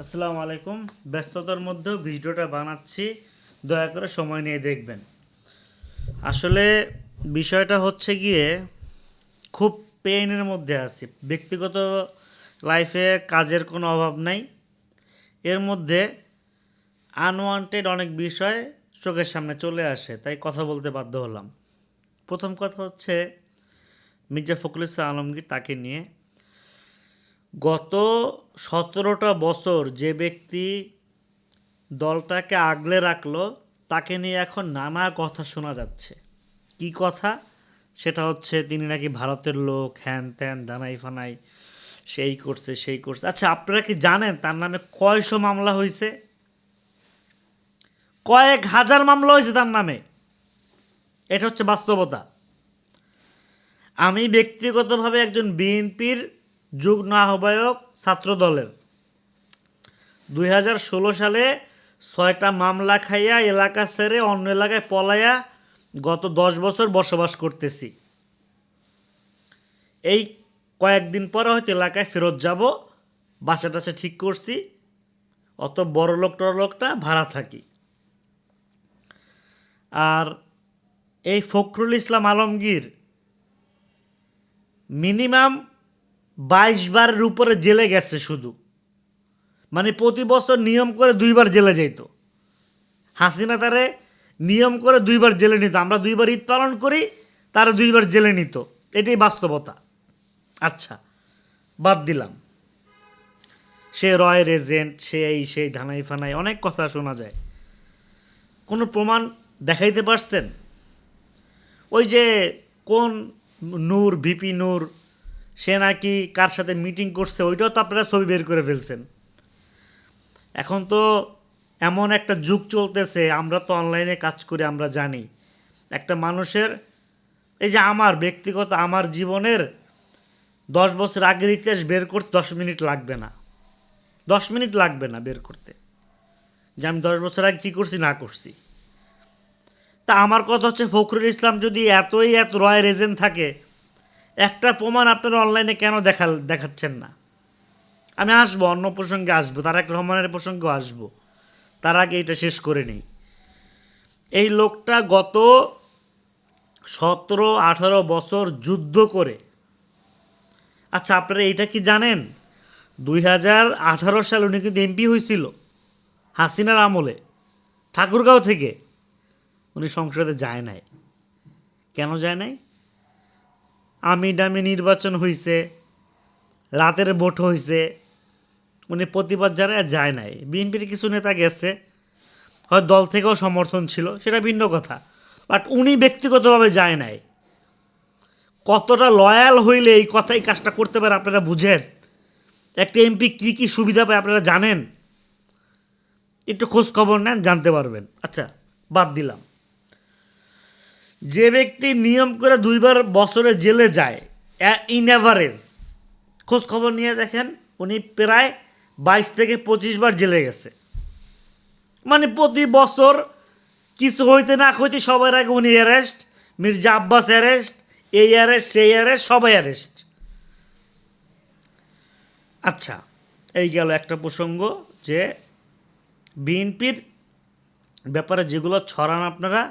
আসসালামু আলাইকুম। ব্যস্ততার মধ্যেও ভিডিওটা বানাচ্ছি। দয়া করে সময় নিয়ে দেখবেন। আসলে বিষয়টা হচ্ছে গিয়ে খুব পেইনের মধ্যে আছি। ব্যক্তিগত লাইফে কাজের কোনো অভাব নাই। এর মধ্যে আনওয়ান্টেড অনেক বিষয় চোখের সামনে চলে আসে, তাই কথা বলতে বাধ্য হলাম। প্রথম কথা হচ্ছে মির্জা ফখরুল ইসলাম আলমগীর তাকে নিয়ে গত সতেরোটা বছর যে ব্যক্তি দলটাকে আগলে রাখল, তাকে নিয়ে এখন নানা কথা শোনা যাচ্ছে। কি কথা? সেটা হচ্ছে তিনি নাকি ভারতের লোক, হ্যান ত্যান দানাই ফানাই, সেই করছে সেই করছে। আচ্ছা আপনারা কি জানেন তার নামে কয়শো মামলা হয়েছে কয়েক হাজার মামলা হয়েছে তার নামে। এটা হচ্ছে বাস্তবতা। আমি ব্যক্তিগতভাবে একজন বিএনপির যুগ্ম আহ্বায়ক ছাত্র দলের দুই সালে ছয়টা মামলা খাইয়া এলাকা ছেড়ে অন্য এলাকায় পলাইয়া গত দশ বছর বসবাস করতেছি। এই কয়েকদিন পরে হয়তো এলাকায় ফেরত যাব, বাসা টাসা ঠিক করছি, অত বড় লোক লোকটা ভাড়া থাকি। আর এই ফখরুল ইসলাম আলমগীর মিনিমাম বাইশ বারের উপরে জেলে গেছে শুধু। মানে প্রতি বছর নিয়ম করে দুইবার জেলে যেত হাসিনা তারে নিয়ম করে দুইবার জেলে নিত। আমরা দুইবার ঈদ পালন করি, তারা দুইবার জেলে নিত। এটাই বাস্তবতা। আচ্ছা বাদ দিলাম। সে রয়ের এজেন্ট, সে এই, সেই ধানাই ফানাই, অনেক কথা শোনা যায়। কোনো প্রমাণ দেখাইতে পারছেন? ওই যে কোন নূর, ভিপি নূর সে নাকি কার সাথে মিটিং করছে, ওইটাও তো আপনারা ছবি বের করে ফেলছেন। এখন তো এমন একটা যুগ চলতেছে, আমরা তো অনলাইনে কাজ করি, আমরা জানি। একটা মানুষের, এই যে আমার ব্যক্তিগত, আমার জীবনের দশ বছর আগের ইতিহাস বের করতে দশ মিনিট লাগবে না। দশ মিনিট লাগবে না বের করতে। যে আমি দশ বছর আগে কী করছি, না করছি। তা আমার কথা হচ্ছে, ফখরুল ইসলাম যদি এতই, এত রয়ের এজেন্ট থাকে একটা প্রমাণ আপনারা অনলাইনে কেন দেখা দেখাচ্ছেন না? আমি আসব, অন্য প্রসঙ্গে আসব, তারাক রহমানের প্রসঙ্গেও আসব। তার আগে এটা শেষ করে নেই। এই লোকটা গত সতেরো, আঠারো বছর যুদ্ধ করে। আচ্ছা আপনারা এইটা কি জানেন? দুই হাজার আঠারো সাল উনি কিন্তু এমপি হয়েছিল, হাসিনার আমলে, ঠাকুরগাঁও থেকে। উনি সংসদে যায় নাই। কেন যায় নাই? আমি ডামি নির্বাচন হয়েছে রাতের ভোট হয়েছে উনি প্রতিবাদ জানায় যায় নাই। বিএনপির কিছু নেতা গেছে, হয় দল থেকেও সমর্থন ছিল, সেটা ভিন্ন কথা। বাট উনি ব্যক্তিগতভাবে যায় নাই। কতটা লয়াল হইলে এই কথা, এই কাজটা করতে পারে আপনারা বুঝেন? একটা এমপি কী কী সুবিধা পায় আপনারা জানেন? একটু খোঁজ খবর নেন, জানতে পারবেন। আচ্ছা বাদ দিলাম। যে ব্যক্তি নিয়ম করে দুইবার বছরে জেলে যায় ইন অ্যাভারেজ খোঁজ খবর নিয়ে দেখেন, উনি প্রায় বাইশ থেকে পঁচিশ বার জেলে গেছে। মানে প্রতি বছর কিছু হইতে না হইতে সবার আগে উনি অ্যারেস্ট মির্জা আব্বাস অ্যারেস্ট এই অ্যারেস্ট সেই অ্যারেস্ট সবাই অ্যারেস্ট আচ্ছা এই গেল একটা প্রসঙ্গ যে বিএনপির ব্যাপারে যেগুলো ছড়ান আপনারা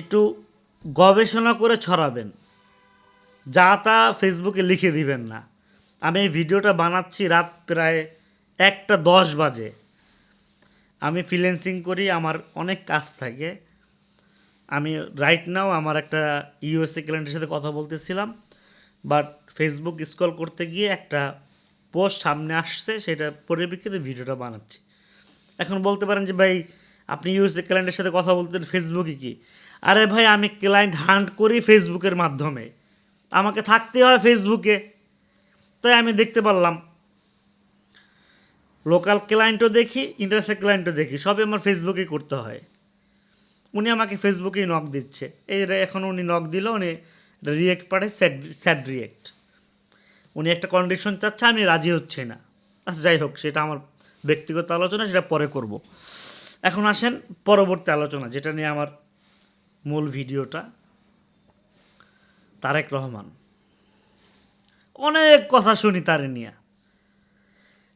একটু গবেষণা করে ছড়াবেন। যা তা ফেসবুকে লিখে দিবেন না। আমি এই ভিডিওটা বানাচ্ছি রাত প্রায় একটা দশ বাজে। আমি ফ্রিল্যান্সিং করি, আমার অনেক কাজ থাকে। আমি রাইট নাও আমার একটা ইউএসএ ক্লায়েন্টের সাথে কথা বলতেছিলাম। বাট ফেসবুক স্ক্রল করতে গিয়ে একটা পোস্ট সামনে আসছে, সেটা পরিপ্রেক্ষিতে ভিডিওটা বানাচ্ছি। এখন বলতে পারেন যে, ভাই, আপনি ইউএসএ ক্লায়েন্টের সাথে কথা বলতেন ফেসবুকে কি? আরে ভাই, আমি ক্লায়েন্ট হান্ট করি ফেসবুকের মাধ্যমে। আমাকে থাকতে হয় ফেসবুকে তাই আমি দেখতে পারলাম। লোকাল ক্লায়েন্টও দেখি ইন্টারন্যাশনাল ক্লায়েন্টও দেখি, সবই আমার ফেসবুকেই করতে হয়। উনি আমাকে ফেসবুকেই নক দিচ্ছে। এই এখন উনি নক দিল, উনি রিয়েক্ট পাঠায় স্যাড স্যাড রিয়েক্ট উনি একটা কন্ডিশন চাচ্ছে, আমি রাজি হচ্ছে না। আচ্ছা যাই হোক, সেটা আমার ব্যক্তিগত আলোচনা, সেটা পরে করব। এখন আসেন পরবর্তী আলোচনা, যেটা নিয়ে আমার মূল ভিডিওটা, তারেক রহমান। অনেক কথা শুনি তারে নিয়ে।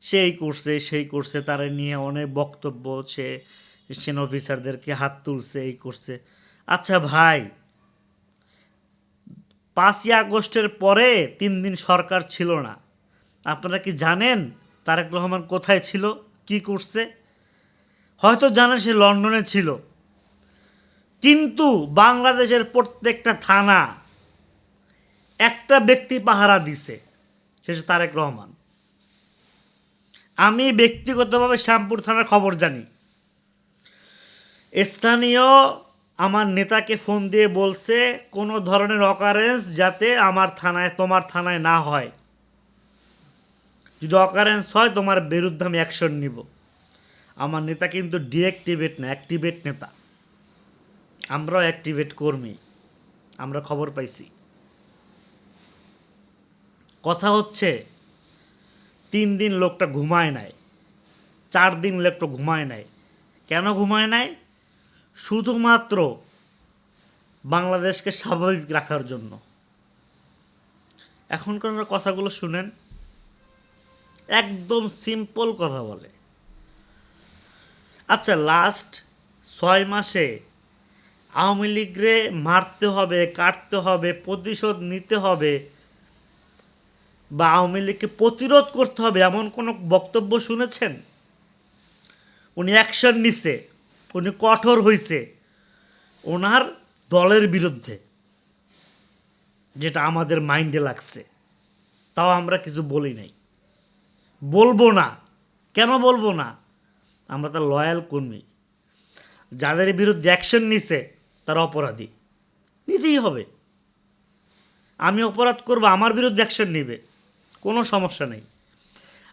সে এই করছে, সেই করছে, তারা নিয়ে অনেক বক্তব্য সে সেন অফিসারদেরকে হাত তুলছে, এই করছে। আচ্ছা ভাই, পাঁচই আগস্টের পরে তিন দিন সরকার ছিল না। আপনারা কি জানেন তারেক রহমান কোথায় ছিল, কি করছে? হয়তো জানেন সে লন্ডনে ছিল। কিন্তু বাংলাদেশের প্রত্যেকটা থানা একটা ব্যক্তি পাহারা দিছে, সে তারেক রহমান। আমি ব্যক্তিগতভাবে শ্যামপুর থানার খবর জানি। স্থানীয় আমার নেতাকে ফোন দিয়ে বলছে, কোনো ধরনের অকারেন্স যাতে আমার থানায়, তোমার থানায় না হয়। যদি অকারেন্স হয়, তোমার বিরুদ্ধে আমি অ্যাকশন নিব। আমার নেতা কিন্তু ডিঅ্যাক্টিভেট না অ্যাক্টিভেট নেতা। আমরাও অ্যাক্টিভেট কর্মী। আমরা খবর পাইছি। কথা হচ্ছে, তিন দিন লোকটা ঘুমায় নাই। চার দিন লোকটা ঘুমায় নাই। কেন ঘুমায় নাই? শুধুমাত্র বাংলাদেশকে স্বাভাবিক রাখার জন্য। এখনকার কথাগুলো শুনেন, একদম সিম্পল কথা বলে। আচ্ছা লাস্ট ছয় মাসে আওয়ামী লীগরে মারতে হবে, কাটতে হবে, প্রতিশোধ নিতে হবে বা আওয়ামী লীগকে প্রতিরোধ করতে হবে এমন কোনো বক্তব্য শুনেছেন? উনি অ্যাকশন নিছে, উনি কঠোর হইছে। ওনার দলের বিরুদ্ধে যেটা আমাদের মাইন্ডে লাগছে। তাও আমরা কিছু বলি নাই। বলব না। কেন বলব না? আমরা তার লয়াল কর্মী। যাদের বিরুদ্ধে অ্যাকশন নিছে তারা অপরাধী। নিতেই হবে। আমি অপরাধ করব, আমার বিরুদ্ধে অ্যাকশন নিবে। কোনো সমস্যা নেই।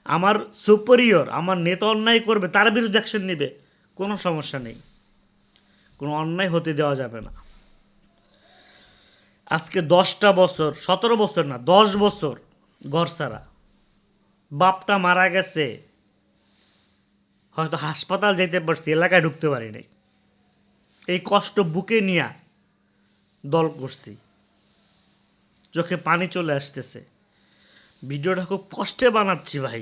আমার সুপেরিয়র আমার নেতা অন্যায় করবে, তার বিরুদ্ধে অ্যাকশন নেবে। কোনো সমস্যা নেই। কোনো অন্যায় হতে দেওয়া যাবে না। আজকে দশটা বছর, সতেরো বছর না, দশ বছর ঘর ছাড়া। বাপটা মারা গেছে। হয়তো হাসপাতাল যেতে পারছি, এলাকায় ঢুকতে পারি নাই। এই কষ্ট বুকে নিয়ে দল করছি। চোখে পানি চলে আসতেছে। ভিডিওটা খুব কষ্টে বানাচ্ছি ভাই।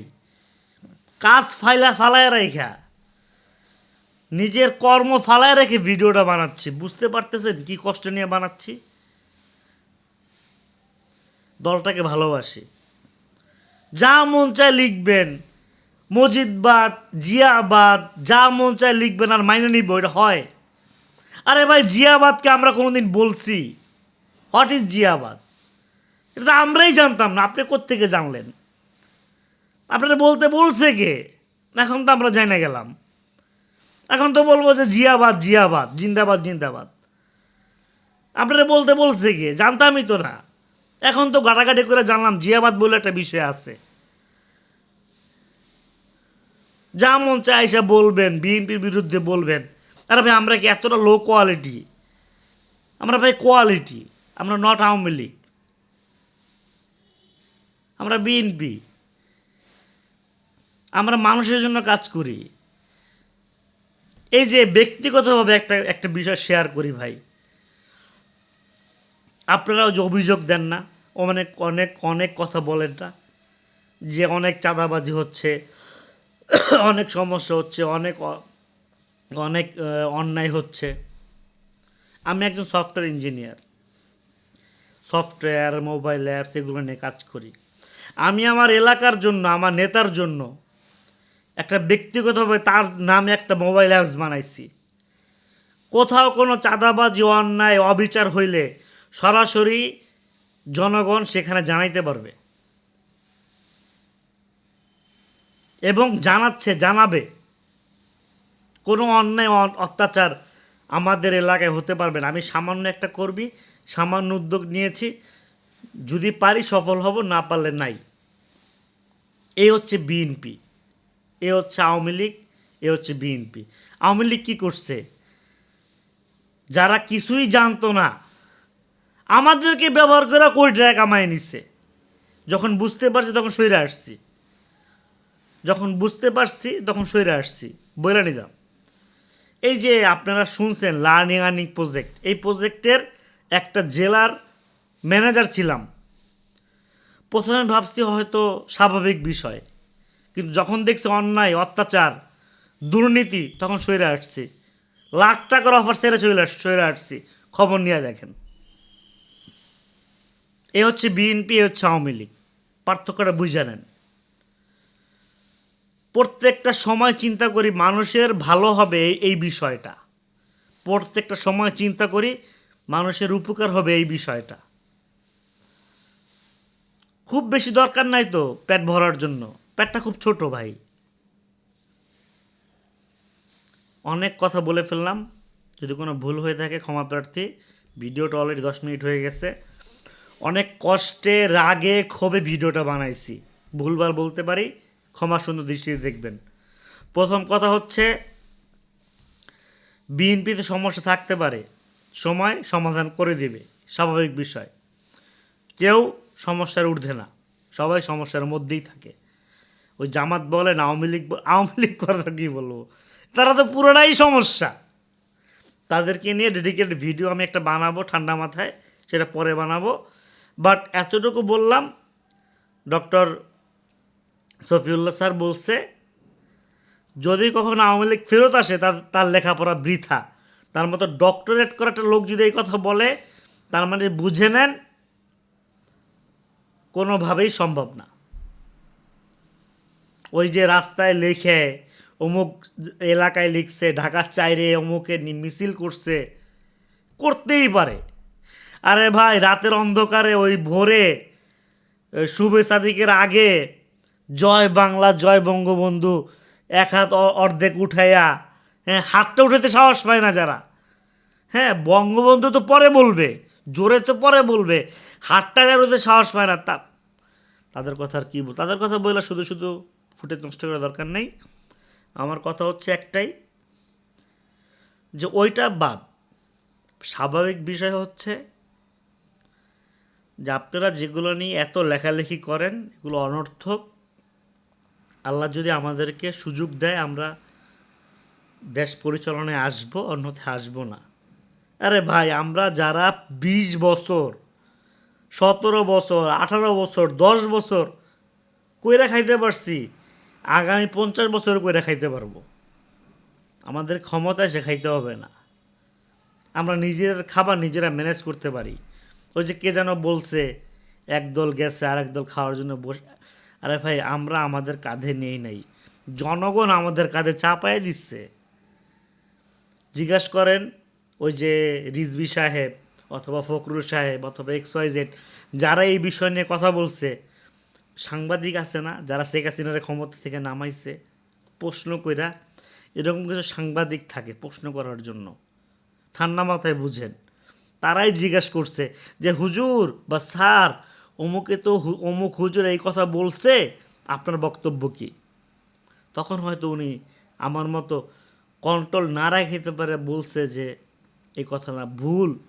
কাজ ফাইলা ফালায় রেখা নিজের কর্ম ফালায় রেখে ভিডিওটা বানাচ্ছি। বুঝতে পারতেছেন কি কষ্ট নিয়ে বানাচ্ছি? দলটাকে ভালোবাসি। যা মন চায় লিখবেন। মজিদবাদ, জিয়াবাদ, যা মন চায় লিখবেন আর মাইনে নিব, এটা হয়। আরে ভাই, জিয়াবাদকে আমরা কোনোদিন বলছি। What is Ziabad? এটা তো আমরাই জানতাম না, আপনি কোত্থেকে জানলেন? আপনারা বলতে বলছে কে? এখন তো আমরা যাই না গেলাম। এখন তো বলব যে জিয়াবাদ জিয়াবাদ, জিন্দাবাদ জিন্দাবাদ। আপনারা বলতে বলছে কে? জানতামই তো না। এখন তো গাটাগাটি করে জানলাম জিয়াবাদ বলে একটা বিষয় আছে। যা মন চায় বলবেন, বিএনপির বিরুদ্ধে বলবেন। আরে ভাই, আমরা কি এতটা লো কোয়ালিটি আমরা ভাই কোয়ালিটি আমরা নট আওয়ামী লীগ। আমরা বিএনপি আমরা মানুষের জন্য কাজ করি। এই যে ব্যক্তিগতভাবে একটা একটা বিষয় শেয়ার করি ভাই। আপনারাও যে অভিযোগ দেন না, অনেক অনেক অনেক কথা বলেন না, যে অনেক চাঁদাবাজি হচ্ছে, অনেক সমস্যা হচ্ছে, অনেক অনেক অন্যায় হচ্ছে। আমি একজন software engineer software mobile apps এগুলো নিয়ে কাজ করি। আমি আমার এলাকার জন্য, আমার নেতার জন্য একটা ব্যক্তিগতভাবে তার নামে একটা মোবাইল অ্যাপস বানাইছি। কোথাও কোনো চাঁদাবাজি, অন্যায়, অবিচার হইলে সরাসরি জনগণ সেখানে জানাইতে পারবে। এবং জানাচ্ছে, জানাবে। কোনো অন্যায় অত্যাচার আমাদের এলাকায় হতে পারবে না। আমি সামান্য একটা কর্মী, সামান্য উদ্যোগ নিয়েছি। যদি পারি সফল হব, না পারলে নাই। এই হচ্ছে বিএনপি। এ হচ্ছে আওয়ামী লীগ, এ হচ্ছে বিএনপি। আওয়ামী লীগ কী করছে? যারা কিছুই জানতো না, আমাদেরকে ব্যবহার করে কোটি টাকা কামাই নিচ্ছে যখন বুঝতে পারছি, তখন সইরে আসছি। যখন বুঝতে পারছি, তখন সইরে আসছি। বইলা নিলাম। এই যে আপনারা শুনছেন লার্নিং আর্নিং প্রজেক্ট এই প্রজেক্টের একটা জেলার ম্যানেজার ছিলাম। প্রথমে ভাবছি হয়তো স্বাভাবিক বিষয়, কিন্তু যখন দেখছি অন্যায়, অত্যাচার, দুর্নীতি, তখন সইরে আসছি লাখ টাকার অফার সেরে চলে সইরে আসছি খবর নিয়ে দেখেন। এ হচ্ছে বিএনপি এ হচ্ছে আওয়ামী লীগ। পার্থক্যটা বুঝে নেন। প্রত্যেকটা সময় চিন্তা করি মানুষের ভালো হবে এই- বিষয়টা। প্রত্যেকটা সময় চিন্তা করি মানুষের উপকার হবে এই বিষয়টা। খুব বেশি দরকার নাই তো পেট ভরার জন্য। পেটটা খুব ছোট ভাই। অনেক কথা বলে ফেললাম। যদি কোনো ভুল হয়ে থাকে ক্ষমা প্রার্থী, ভিডিওটা অলরেডি দশ মিনিট হয়ে গেছে। অনেক কষ্টে, রাগে, ক্ষোভে ভিডিওটা বানাইছি। ভুলভাল বলতে পারি। ক্ষমা সুন্দর দৃষ্টিতে দেখবেন। প্রথম কথা হচ্ছে, বিএনপিতে সমস্যা থাকতে পারে, সময় সমাধান করে দেবে, স্বাভাবিক বিষয়। কেউ সমস্যার ঊর্ধ্বে না, সবাই সমস্যার মধ্যেই থাকে। ওই জামাত বলেন আওয়ামী লীগ আওয়ামী লীগ কথা কী বলব? তারা তো পুরোটাই সমস্যা। তাদেরকে নিয়ে ডেডিকেটেড ভিডিও আমি একটা বানাবো ঠান্ডা মাথায়, সেটা পরে বানাবো। বাট এতটুকু বললাম ডক্টর সফিউল্লাহ স্যার বলছে, যদি কখনো আওয়ামী লীগ ফেরত আসে, তার তার লেখাপড়া বৃথা। তার মতো ডক্টরেট করা একটা লোক যদি এই কথা বলে, তার মানে বুঝে নেন, কোনোভাবেই সম্ভব না। ওই যে রাস্তায় লেখে, অমুক এলাকায় লিখছে, ঢাকার চাইরে অমুকে মিছিল করছে, করতেই পারে। আরে ভাই, রাতের অন্ধকারে ওই ভোরে শুভে আগে জয় বাংলা, জয় বঙ্গবন্ধু। এক হাত অর্ধেক উঠাইয়া হ্যাঁ হাতটা উঠাতে সাহস পায় না যারা। হ্যাঁ বঙ্গবন্ধু তো পরে বলবে, জোরে তো পরে বলবে, হাতটা গাড়োতে সাহস পায় না, তা তাদের কথা আর কী বল তাদের কথা বললে শুধু শুধু ফুটে নষ্ট করার দরকার নেই। আমার কথা হচ্ছে একটাই, যে ওইটা বাদ। স্বাভাবিক বিষয় হচ্ছে যে আপনারা যেগুলো নিয়ে এত লেখালেখি করেন, এগুলো অনর্থক। আল্লাহ যদি আমাদেরকে সুযোগ দেয়, আমরা দেশ পরিচালনায় আসব, অন্যথায় আসব না। আরে ভাই, আমরা যারা বিশ বছর, সতেরো বছর, আঠারো বছর, দশ বছর কইরা খাইতে পারছি, আগামী পঞ্চাশ বছর কইরা খাইতে পারব। আমাদের ক্ষমতায় সে খাইতে হবে না। আমরা নিজের খাবার নিজেরা ম্যানেজ করতে পারি। ওই যে কে যেন বলছে, একদল গেছে আর একদল খাওয়ার জন্য বসে আরে ভাই, আমরা আমাদের কাঁধে নেই নাই। জনগণ আমাদের কাঁধে চাপায় দিচ্ছে। জিজ্ঞাসা করেন ওই যে রিজবি সাহেব অথবা ফখরুল সাহেব অথবা এক্স ওয়াই জেড, যারা এই বিষয় নিয়ে কথা বলছে, সাংবাদিক আছে না, যারা শেখ হাসিনার ক্ষমতা থেকে নামাইছে, প্রশ্ন কইরা এরকম কিছু সাংবাদিক থাকে প্রশ্ন করার জন্য। ঠান্ডা মাথায় বুঝেন। তারাই জিজ্ঞাসা করছে যে, হুজুর বা স্যার অমুকে তো হু- অমুক হুজুর এই কথা বলছে, আপনার বক্তব্য কী? তখন হয়তো উনি আমার মতো কন্ট্রোল না রাখতে পারে, বলছে যে এই কথা না, ভুল।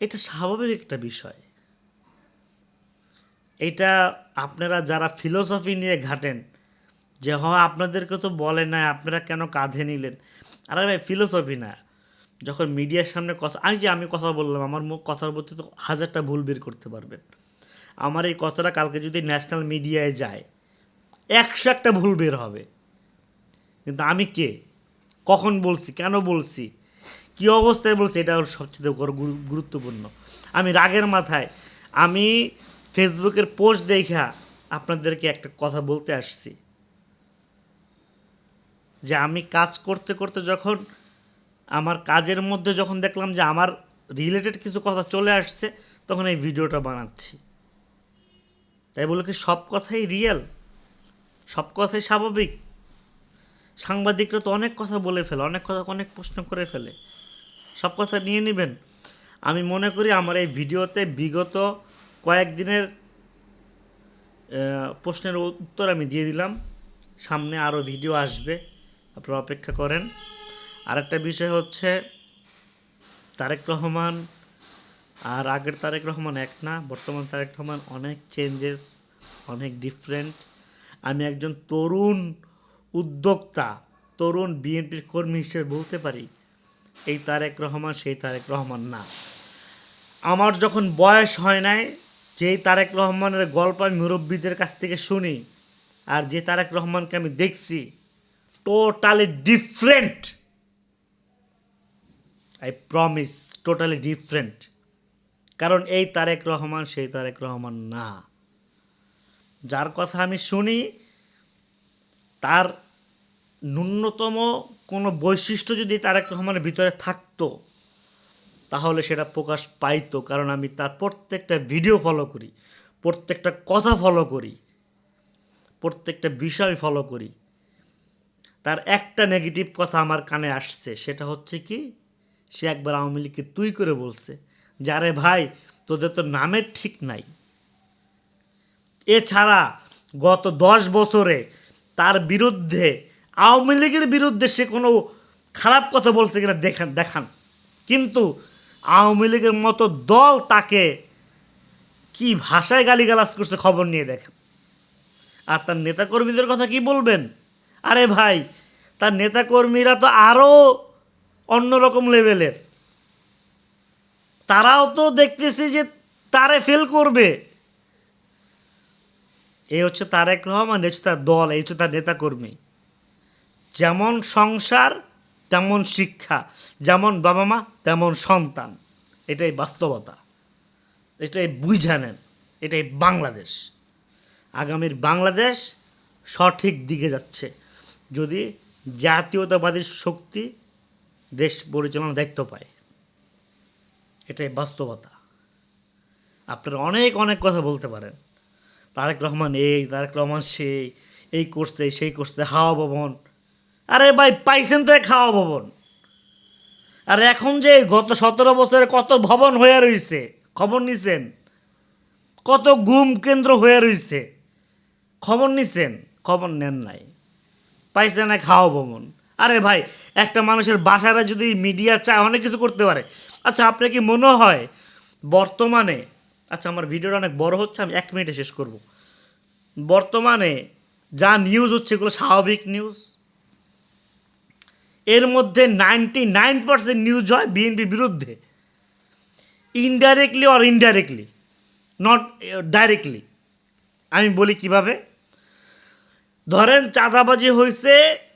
এটা স্বাভাবিক একটা বিষয়। এটা আপনারা যারা ফিলোসফি নিয়ে ঘাটেন, যে হয়, আপনাদেরকে তো বলে না আপনারা কেন কাঁধে নিলেন? আরে ভাই ফিলোসফি না। যখন মিডিয়ার সামনে কথা আমি যে আমি কথা বললাম, আমার মুখ কথার মধ্যে তো হাজারটা ভুল বের করতে পারবেন। আমার এই কথাটা কালকে যদি ন্যাশনাল মিডিয়ায় যায়, একশো একটা ভুল বের হবে। কিন্তু আমি কে? কখন বলছি? কেন বলছি? কী অবস্থায় বলছি? এটা ওর সবচেয়ে গুরুত্বপূর্ণ। আমি রাগের মাথায়, আমি ফেসবুকের পোস্ট দেখা আপনাদেরকে একটা কথা বলতে আসছি। যে আমি কাজ করতে করতে যখন আমার কাজের মধ্যে যখন দেখলাম যে আমার রিলেটেড কিছু কথা চলে আসছে, তখন এই ভিডিওটা বানাচ্ছি। তাই বলে কি সব কথাই রিয়েল সব কথাই স্বাভাবিক? সাংবাদিকরা তো অনেক কথা বলে ফেলে, অনেক কথা অনেক প্রশ্ন করে ফেলে। সব কথা নিয়ে নেবেন। আমি মনে করি আমার এই ভিডিওতে বিগত কয়েকদিনের প্রশ্নের উত্তর আমি দিয়ে দিলাম। সামনে আরও ভিডিও আসবে। আপনারা অপেক্ষা করেন। আরেকটা বিষয় হচ্ছে তারেক রহমান আর আগের তারেক রহমান এক না, বর্তমান তারেক রহমান অনেক চেঞ্জেস অনেক ডিফারেন্ট আমি একজন তরুণ উদ্যোক্তা, তরুণ বিএনপির কর্মী হিসেবে বলতে পারি, এই তারেক রহমান সেই তারেক রহমান না। আমার যখন বয়স হয় নাই, যেই তারেক রহমানের গল্প আমি মুরব্বীদের কাছ থেকে শুনি আর যে তারেক রহমানকে আমি দেখছি totally different I promise totally different কারণ এই তারেক রহমান, সেই তারেক রহমান না। যার কথা আমি শুনি, তার ন্যূনতম কোনো বৈশিষ্ট্য যদি তারেক রহমানের ভিতরে থাকতো, তাহলে সেটা প্রকাশ পাইতো। কারণ আমি তার প্রত্যেকটা ভিডিও ফলো করি, প্রত্যেকটা কথা ফলো করি, প্রত্যেকটা বিষয় ফলো করি। তার একটা নেগেটিভ কথা আমার কানে আসছে, সেটা হচ্ছে কি? সে একবার আওয়ামী লীগকে তুই করে বলছে যারে ভাই, তোদের তো নামের ঠিক নাই। এছাড়া গত দশ বছরে তার বিরুদ্ধে, আওয়ামী লীগের বিরুদ্ধে সে কোনো খারাপ কথা বলছে কিনা দেখান দেখান। কিন্তু আওয়ামী লীগের মতো দল তাকে কি ভাষায় গালিগালাজ করছে খবর নিয়ে দেখেন। আর তার নেতাকর্মীদের কথা কি বলবেন? আরে ভাই, তার নেতাকর্মীরা তো আরও অন্যরকম লেভেলের। তারাও তো দেখতেছে যে তারে ফেল করবে। এই হচ্ছে তারেক রহমান এই হচ্ছে তার দল এই হচ্ছে তার নেতাকর্মী। যেমন সংসার, তেমন শিক্ষা, যেমন বাবা মা, তেমন সন্তান। এটাই বাস্তবতা। এটাই বুঝা নেন। এটাই বাংলাদেশ। আগামীর বাংলাদেশ সঠিক দিকে যাচ্ছে। যদি জাতীয়তাবাদী শক্তি দেশ পরিচালনার দায়িত্ব পায়। এটাই বাস্তবতা। আপনারা অনেক অনেক কথা বলতে পারেন। তারেক রহমান এই, তারেক রহমান সেই, এই করছে, সেই করছে, হাওয়া ভবন। আরে ভাই, পাইছেন তো এক হাওয়া ভবন। আর এখন যে গত সতেরো বছরে কত ভবন হয়ে রয়েছে খবর নিছেন? কত গুম কেন্দ্র হয়ে রয়েছে খবর নিছেন? খবর নেন নাই। পাইছেন এক হাওয়া ভবন। আরে ভাই, একটা মানুষের বাসারা যদি মিডিয়া চায়, অনেক কিছু করতে পারে। আচ্ছা আপনার কি মনে হয় বর্তমানে আচ্ছা আমার ভিডিওটা অনেক বড় হচ্ছে, আমি এক মিনিটে শেষ করব। বর্তমানে যা নিউজ হচ্ছে, এগুলো স্বাভাবিক নিউজ এর মধ্যে নাইনটি নাইন পার্সেন্ট নিউজ হয় বিএনপির বিরুদ্ধে। Indirectly or indirectly not directly আমি বলি কীভাবে? ধরেন চাঁদাবাজি হয়েছে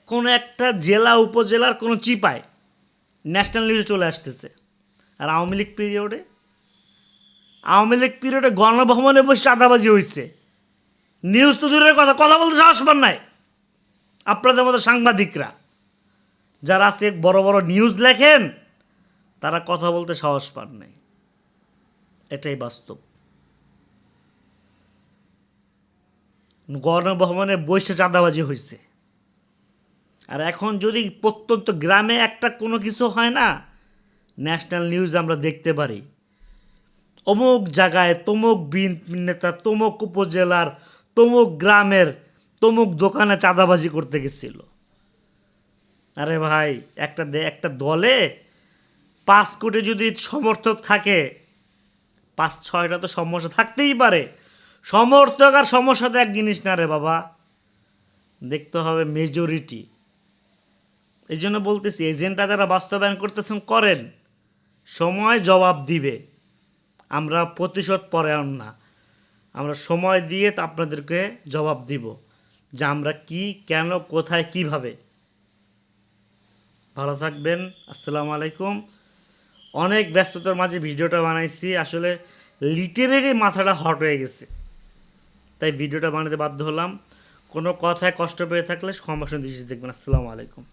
কোনো একটা জেলা, উপজেলার কোনো চিপায় ন্যাশনাল নিউজে চলে আসতেছে। আর আওয়ামী লীগ পিরিয়ডে আওয়ামী লীগ পিরিয়ডে গণভবনে বসে চাঁদাবাজি হয়েছে নিউজ তো দূরের কথা কথা বলতে সাহস পান নাই। আপনাদের মতো সাংবাদিকরা, যারা আজকে বড় বড় নিউজ লেখেন, তারা কথা বলতে সাহস পান নাই। এটাই বাস্তব। গণভবনে বসে চাঁদাবাজি হয়েছে আর এখন যদি প্রত্যন্ত গ্রামে একটা কোনো কিছু হয় না ন্যাশনাল নিউজ আমরা দেখতে পারি। অমুক জায়গায় তমুক বিএনপি নেতা, তমুক উপজেলার, তমুক গ্রামের, তমুক দোকানে চাঁদাবাজি করতে গেছিল। আরে ভাই, একটা একটা দলে পাঁচ কোটি যদি সমর্থক থাকে, পাঁচ ছয়টা তো সমস্যা থাকতেই পারে। সমর্থক আর সমস্যা তো এক জিনিস না রে বাবা, দেখতে হবে মেজরিটি এই জন্য বলতেছি এজেন্টটা যারা বাস্তবায়ন করতেছেন, করেন। সময় জবাব দিবে। আমরা প্রতিশোধ পরায়ণ না। আমরা সময় দিয়ে তা আপনাদেরকে জবাব দিব যে আমরা কি, কেন, কোথায়, কীভাবে। ভালো থাকবেন। আসসালামু আলাইকুম। অনেক ব্যস্ততার মাঝে ভিডিওটা বানাইছি। আসলে লিটারেরই মাথাটা হট হয়ে গেছে। তাই ভিডিওটা বানাতে বাধ্য হলাম। কোনো কথায় কষ্ট পেয়ে থাকলে সমস্যা দৃষ্টি দেখবেন। আসসালামু আলাইকুম।